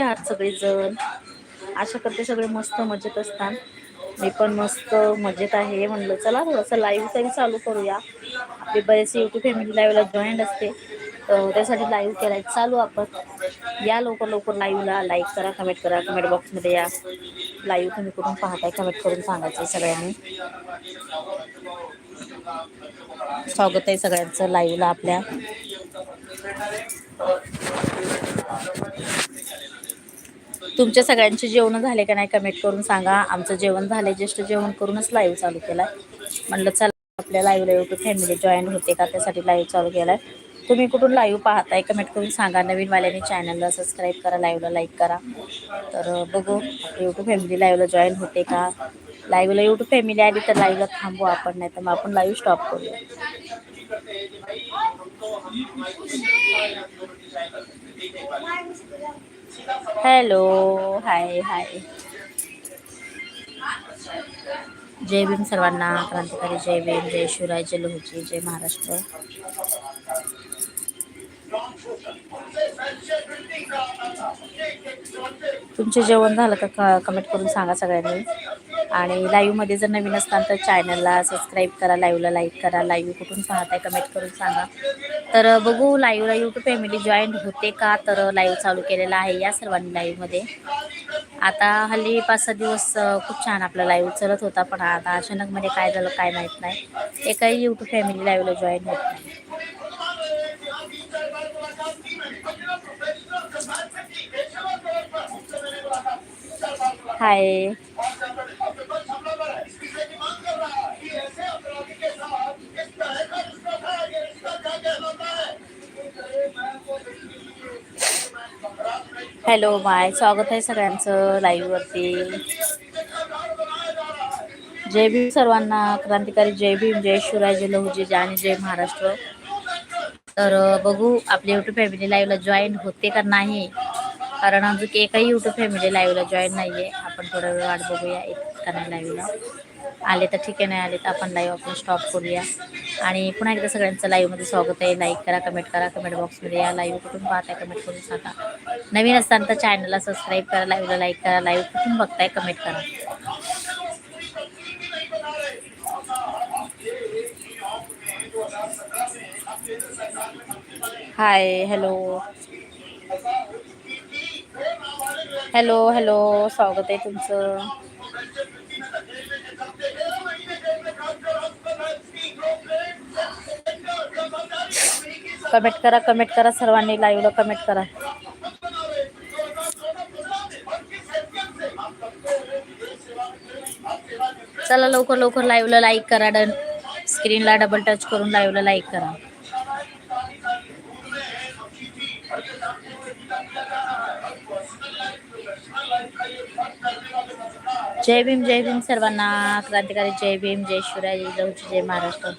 आहात सगळेजण. आशा करते सगळे मस्त मजेत असतात. मी पण मस्त मजेत आहे. म्हणलं चला थोडंसं लाईव्ह तरी चालू करूया. आपली बरेचसे युट्यूब फॅमिली लाईव्हला जॉईंट असते. तर त्यासाठी लाईव्ह केलाय. चालू आपण. या लवकर लवकर लाईव्हला लाईक करा कमेंट करा. कमेंट बॉक्समध्ये या. लाईव्ह तुम्ही कुठून पाहताय कमेंट करून सांगायचं सगळ्यांनी. स्वागत आहे सगळ्यांचं लाईव्हला आपल्या. तुमच्या सगळ्यांचे जेवण झाले का नाही कमेंट करून सांगा. आमचं जेवण झालं जस्ट जेवण करूनच लाईव्ह चालू केलाय. म्हणलं चला आपल्या लाईव्हला युट्यूब फॅमिली जॉईन होते का त्यासाठी लाईव्ह चालू केलाय. तुम्ही कुठून लाईव्ह पाहताय कमेंट करून सांगा. नवीन वाल्याने चॅनलला सबस्क्राईब करा लाईव्हला लाईक करा. तर बघू यूट्यूब फॅमिली लाईव्हला जॉईन होते का? लाईव्हला यूट्यूब फॅमिली आली तर लाईव्हला थांबू आपण नाही तर मग आपण लाईव्ह स्टॉप करूया. हॅलो हाय हाय जय भीम सर्वांना क्रांतिकारी जय भीम जय शिवराय जय लोहजी जय महाराष्ट्र. तुमचे जेवण झालं का? कमेंट करून सांगा सगळ्यांनी. आणि लाईव्हमध्ये जर नवीन असताल तर चॅनलला सबस्क्राईब करा लाईव्हला लाईक करा लाईव्ह कुठून पाहताय कमेंट करून सांगा. तर बघू लाईव्हला यूट्यूब फॅमिली जॉईन होते का? तर लाईव्ह चालू केलेला आहे या सर्वांनी लाईव्हमध्ये आता हल्ली पाच सहा दिवस खूप छान आपला लाईव्ह चलत होता पण आता अचानकमध्ये काय झालं काय माहीत नाही. एकाही यूट्यूब फॅमिली लाईव्हला जॉईन होत नाही. हाय हॅलो बाय स्वागत आहे सगळ्यांचं लाईव्ह वरती. जय भीम सर्वांना क्रांतिकारी जय भीम जय शिवराय जय लहुजी जय आणि जय महाराष्ट्र. तर बघू आपली युट्यूब फॅमिली लाईव्हला जॉईन होते का नाही? कारण अजून एकही युट्यूब फॅमिली लाईव्हला जॉईन नाही आहे आपण थोडा वेळ वाट बघूया एक का नाही लाईव्हला आले तर ठीक आहे नाही आले तर आपण लाईव्ह आपण स्टॉप करूया. आणि पुन्हा एकदा सगळ्यांचं लाईव्हमध्ये स्वागत आहे. लाईक करा कमेंट करा कमेंट बॉक्समध्ये या लाईव्ह कुठून पाहताय कमेंट करून सांगा. नवीन असताना तर चॅनलला सबस्क्राईब करा लाईव्हला लाईक करा लाईव्ह कुठून बघताय कमेंट करा. हाय हॅलो हॅलो हॅलो स्वागत आहे तुमचं. कमेंट करा कमेंट करा सर्वांनी लाईव्हला कमेंट करा. चला लवकर लवकर लाईव्हला लाईक करा डन. स्क्रीनला डबल टच करून लाईव्हला लाईक करा. जय भीम जय भीम सर्वांना. क्रांतिकारी जय भीम जय शिवराय जय जय महाराष्ट्र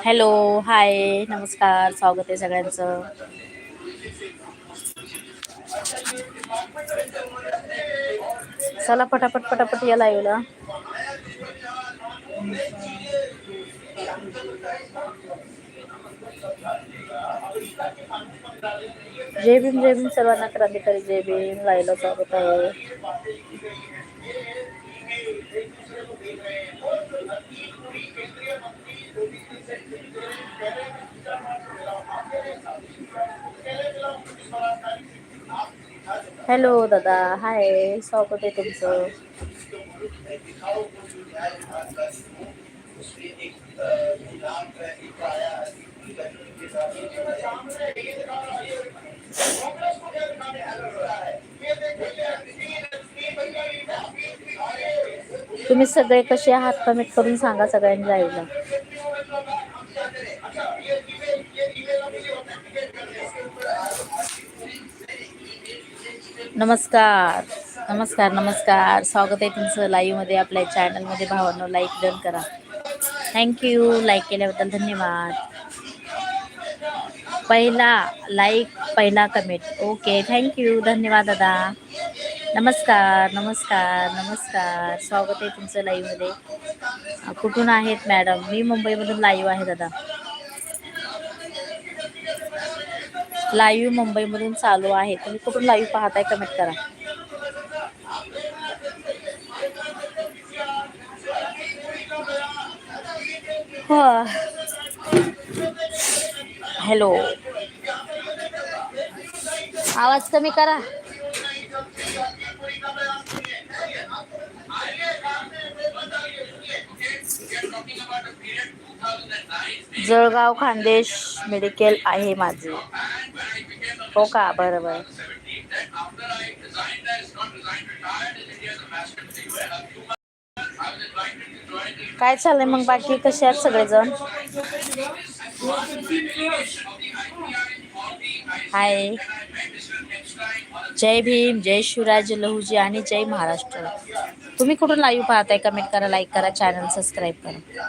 हॅलो हाय नमस्कार स्वागत आहे सगळ्यांचं. चला पटापट पटापट या लाईव्हला जय भीम जय भीम सर्वांना क्रांतिकारी जय भीम लाईला स्वागत आहे. हॅलो दादा. हाय स्वागत आहे तुमचं. तुम्ही सगळे कसे आहात कमेंट करून सांगा सगळ्यांनी लाईव्हला नमस्कार. नमस्कार नमस्कार. स्वागत आहे तुमचं लाईव्हमध्ये आपल्या चॅनलमध्ये भावांनो लाईक डन करा. थँक्यू लाईक केल्याबद्दल धन्यवाद. पहिला लाईक पहिला कमेंट ओके थँक्यू धन्यवाद दादा. नमस्कार नमस्कार नमस्कार. स्वागत आहे तुमचं लाईव्हमध्ये कुठून आहेत मॅडम मी मुंबईमधून लाईव्ह आहे दादा. लाईव्ह मुंबईमधून चालू आहे. तुम्ही कुठून लाईव्ह पाहताय कमेंट करा. हो. हॅलो. आवाज कमी करा. जळगाव खानदेश मेडिकल आहे माझे. हो का? बरं बरं. काय चाललंय मग बाकी? कसे आहेत सगळेजण? हाय. जय भीम जय शिवराज लहूजी आणि जय महाराष्ट्र. तुम्ही कुठून लाईव्ह पाहताय? कमेंट करा लाईक करा चॅनल सबस्क्राईब करा.